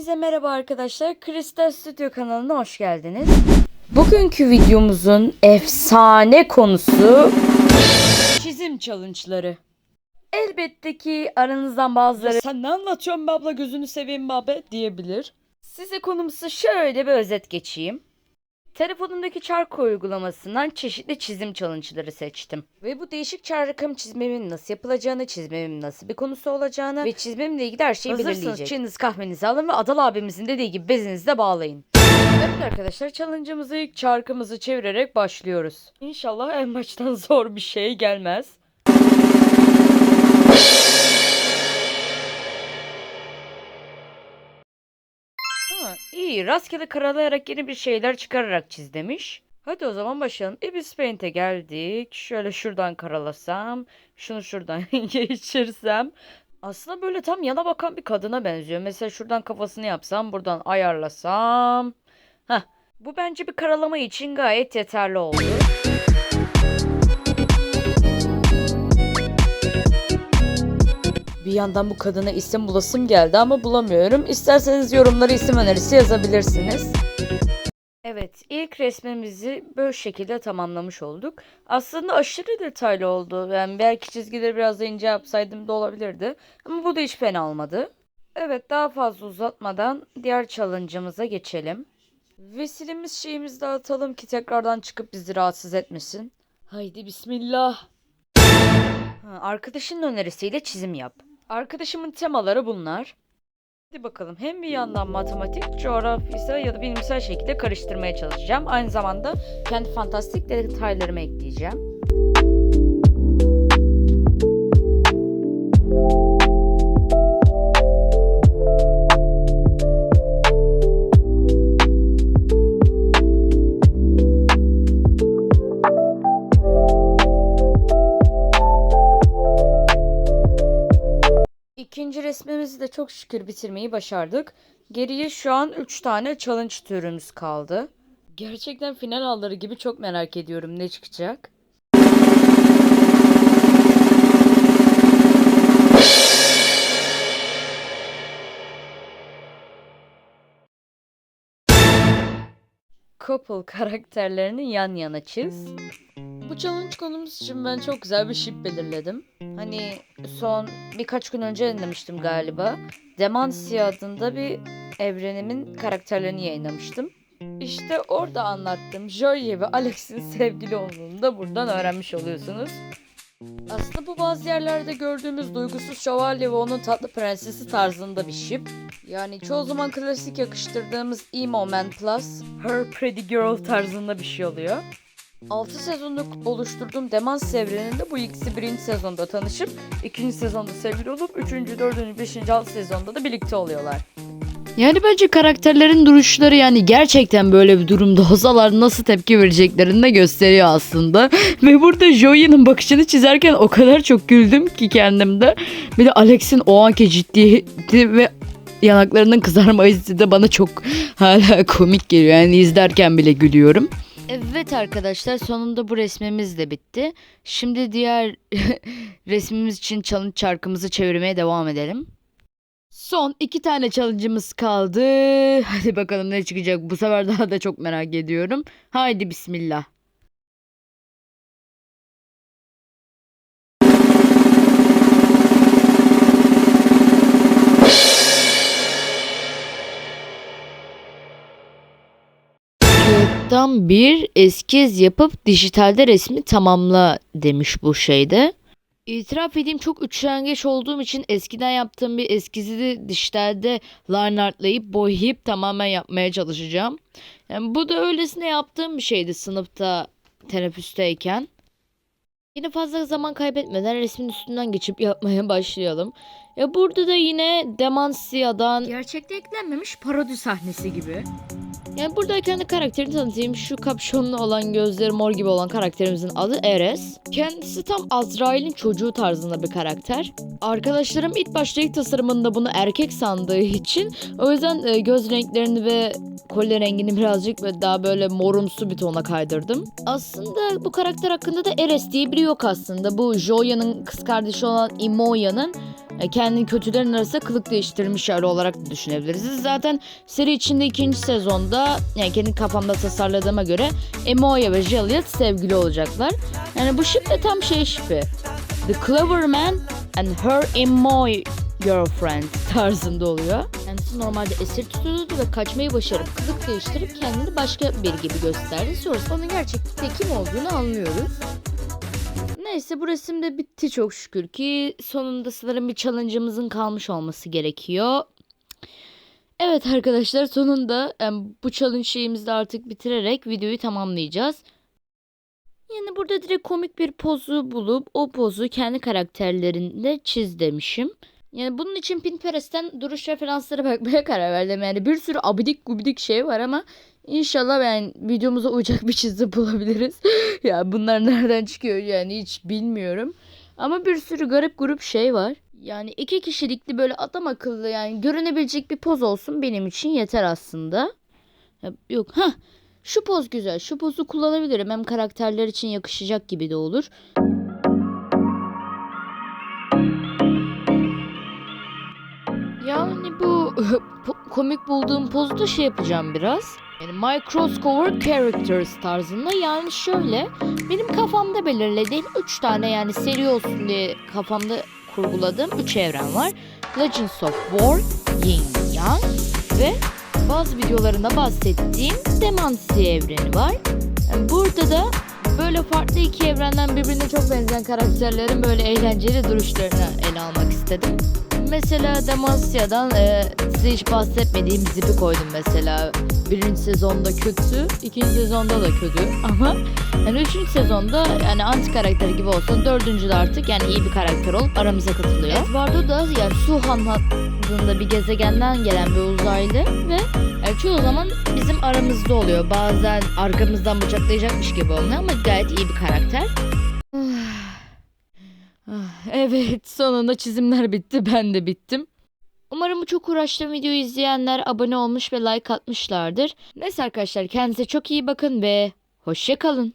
Hepinize merhaba arkadaşlar. Kristal Stüdyo kanalına hoş geldiniz. Bugünkü videomuzun efsane konusu çizim challenge'ları. Elbette ki aranızdan bazıları sen ne anlatıyorsun be abla gözünü seveyim be abi?" diyebilir. Size konumuzu şöyle bir özet geçeyim. Telefonumdaki çarkı uygulamasından çeşitli çizim challenge'ları seçtim. Ve bu değişik çarkım çizmemin nasıl yapılacağını, çizmemin nasıl bir konusu olacağını ve çizmemle ilgili her şeyi belirleyecek. Çayınızı kahvenizi alın ve Adal abimizin dediği gibi bezinizi de bağlayın. Evet arkadaşlar challenge'ımızı ilk çarkımızı çevirerek başlıyoruz. İnşallah en baştan zor bir şey gelmez. Ha, iyi rastgele karalayarak yeni bir şeyler çıkararak çiz demiş. Hadi o zaman başlayalım. Ibis Paint'e geldik. Şöyle şuradan karalasam. Şunu şuradan geçirsem. Aslında böyle tam yana bakan bir kadına benziyor. Mesela şuradan kafasını yapsam. Buradan ayarlasam. Heh. Bu bence bir karalama için gayet yeterli oldu. Bir yandan bu kadına isim bulasım geldi ama bulamıyorum. İsterseniz yorumlara isim önerisi yazabilirsiniz. Evet, ilk resmimizi böyle şekilde tamamlamış olduk. Aslında aşırı detaylı oldu. Yani belki çizgileri biraz da ince yapsaydım da olabilirdi. Ama bu da hiç fena olmadı. Evet, daha fazla uzatmadan diğer challenge'ımıza geçelim. Vesilimiz şeyimizi dağıtalım ki tekrardan çıkıp bizi rahatsız etmesin. Haydi bismillah. Ha, arkadaşının önerisiyle çizim yap. Arkadaşımın temaları bunlar. Hadi bakalım hem bir yandan matematik, coğrafyasal ya da bilimsel şekilde karıştırmaya çalışacağım. Aynı zamanda kendi fantastik detaylarımı ekleyeceğim. Resmimizi de çok şükür bitirmeyi başardık. Geriye şu an 3 tane challenge türümüz kaldı. Gerçekten final alları gibi çok merak ediyorum ne çıkacak. Couple karakterlerini yan yana çiz. Bu challenge konumuz için ben çok güzel bir ship belirledim. Hani son birkaç gün önce yayınlamıştım galiba. Demansia adında bir evrenimin karakterlerini yayınlamıştım. İşte orada anlattım. Joey ve Alex'in sevgili olduğunu da buradan öğrenmiş oluyorsunuz. Aslında bu bazı yerlerde gördüğümüz duygusuz şövalye ve onun tatlı prensesi tarzında bir ship. Yani çoğu zaman klasik yakıştırdığımız Emo Man Plus, Her Pretty Girl tarzında bir şey oluyor. 6 sezonluk oluşturduğum Demans evreninde bu ikisi birinci sezonda tanışıp ikinci sezonda sevgili olup üçüncü, dördüncü, beşinci, altı sezonda da birlikte oluyorlar. Yani bence karakterlerin duruşları yani gerçekten böyle bir durumda olsalar nasıl tepki vereceklerini de gösteriyor aslında. Ve burada Joey'nin bakışını çizerken o kadar çok güldüm ki kendimde. Bir de Alex'in o anki ciddiyeti ve yanaklarının kızarma hissi de bana çok hala komik geliyor. Yani izlerken bile gülüyorum. Evet arkadaşlar sonunda bu resmimiz de bitti. Şimdi diğer resmimiz için challenge çarkımızı çevirmeye devam edelim. Son iki tane challenge'ımız kaldı. Hadi bakalım ne çıkacak. Bu sefer daha da çok merak ediyorum. Haydi bismillah. Kağıttan bir eskiz yapıp dijitalde resmi tamamla demiş bu şeyde. İtiraf edeyim çok üşengeç olduğum için eskiden yaptığım bir eskizi de dijitalde line artlayıp boyayıp tamamen yapmaya çalışacağım. Yani bu da öylesine yaptığım bir şeydi sınıfta teneffüsteyken. Yine fazla zaman kaybetmeden resmin üstünden geçip yapmaya başlayalım. Ya burada da yine Demansia'dan Gerçekte eklenmemiş parodi sahnesi gibi. Yani burada kendi karakterini tanıtayım. Şu kapşonlu olan gözleri mor gibi olan karakterimizin adı Eres. Kendisi tam Azrail'in çocuğu tarzında bir karakter. Arkadaşlarım ilk başta ilk tasarımında bunu erkek sandığı için o yüzden e, göz renklerini ve kolye rengini birazcık ve daha böyle morumsu bir tona kaydırdım. Aslında bu karakter hakkında da Eres diye biri yok aslında. Bu Joya'nın kız kardeşi olan Imoya'nın kendini kötülerin arasında kılık değiştirmiş hali olarak da düşünebiliriz. Zaten seri içinde ikinci sezonda yani kendi kafamda tasarladığıma göre Emoya ve Juliet sevgili olacaklar. Yani bu şip tam şey şipi. The Clever Man and Her Emoy Girlfriend tarzında oluyor. Kendisi normalde esir tutuyordu ve kaçmayı başarıp kılık değiştirip kendini başka biri gibi gösterdi. Sonrasında onun gerçekten kim olduğunu anlıyoruz. Neyse bu resim de bitti çok şükür ki sonunda sanırım bir challenge'ımızın kalmış olması gerekiyor. Evet arkadaşlar sonunda em, bu challenge şeyimizi de artık bitirerek videoyu tamamlayacağız. Yani burada direkt komik bir pozu bulup o pozu kendi karakterlerinde çiz demişim. Yani bunun için Pinterest'ten duruş referansları bakmaya karar verdim. Yani bir sürü abidik gubidik şey var ama inşallah ben videomuza uyacak bir çizgi bulabiliriz. ya bunlar nereden çıkıyor yani hiç bilmiyorum. Ama bir sürü garip grup şey var. Yani iki kişilikli böyle adam akıllı yani görünebilecek bir poz olsun benim için yeter aslında. Ya, yok ha şu poz güzel. Şu pozu kullanabilirim. Hem karakterler için yakışacak gibi de olur. Yani bu komik bulduğum pozu da şey yapacağım biraz. Yani My Crosscover Characters tarzında yani şöyle benim kafamda belirlediğim 3 tane yani seri olsun diye kafamda kurguladığım 3 evren var. Legends of War, Yin Yang ve bazı videolarında bahsettiğim Demansi evreni var. Yani burada da böyle farklı iki evrenden birbirine çok benzeyen karakterlerin böyle eğlenceli duruşlarını ele almak istedim. Mesela Demasya'dan e, size hiç bahsetmediğim Zip'i koydum mesela. Birinci sezonda kötü, ikinci sezonda da kötü ama yani üçüncü sezonda yani anti karakter gibi olsun, dördüncüde artık yani iyi bir karakter olup aramıza katılıyor. Edward'o da yani Suhan adında bir gezegenden gelen bir uzaylı ve yani çoğu zaman bizim aramızda oluyor. Bazen arkamızdan bıçaklayacakmış gibi olmuyor ama gayet iyi bir karakter. Evet sonunda çizimler bitti ben de bittim. Umarım bu çok uğraştığım videoyu izleyenler abone olmuş ve like atmışlardır. Neyse arkadaşlar kendinize çok iyi bakın ve hoşçakalın.